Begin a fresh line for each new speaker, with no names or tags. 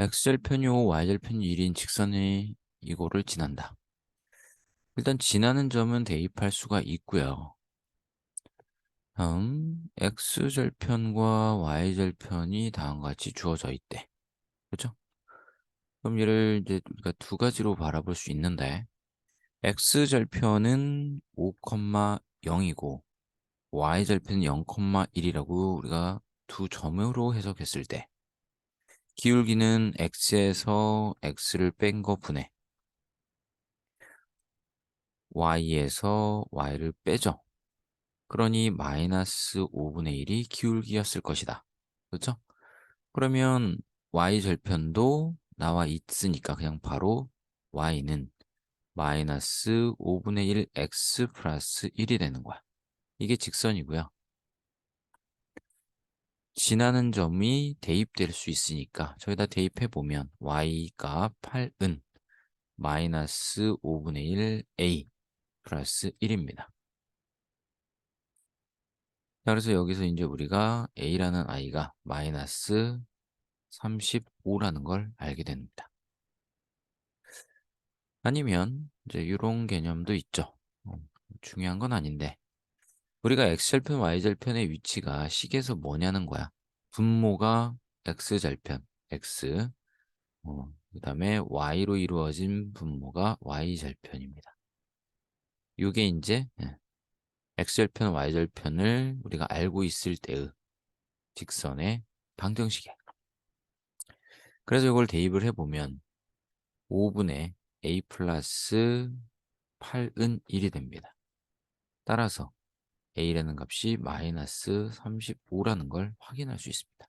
x절편이고 y절편이 1인 직선이 이거를 지난다. 일단 지나는 점은 대입할 수가 있고요. 다음 x절편과 y절편이 다음과 같이 주어져 있대. 그죠? 그럼 얘를 이제 우리가 두 가지로 바라볼 수 있는데 x절편은 5,0이고 y절편은 0,1이라고 우리가 두 점으로 해석했을 때 기울기는 x에서 x를 뺀 거 분해 y에서 y를 빼죠. 그러니 마이너스 5분의 1이 기울기였을 것이다. 그렇죠? 그러면 y절편도 나와 있으니까 그냥 바로 y는 마이너스 5분의 1 x 플러스 1이 되는 거야. 이게 직선이고요. 지나는 점이 대입될 수 있으니까 저기다 대입해 보면 y가 8은 마이너스 5분의 1 a 플러스 1입니다. 자, 그래서 여기서 이제 우리가 a라는 i가 마이너스 35라는 걸 알게 됩니다. 아니면 이제 이런 개념도 있죠. 어, 중요한 건 아닌데 우리가 x절편, y절편의 위치가 식에서 뭐냐는 거야. 분모가 x절편, x, 어, 그 다음에 y로 이루어진 분모가 y절편입니다. 이게 이제 예, x절편, y절편을 우리가 알고 있을 때의 직선의 방정식이야. 그래서 이걸 대입을 해보면 5분의 a 플러스 8은 1이 됩니다. 따라서 a라는 값이 마이너스 35라는 걸 확인할 수 있습니다.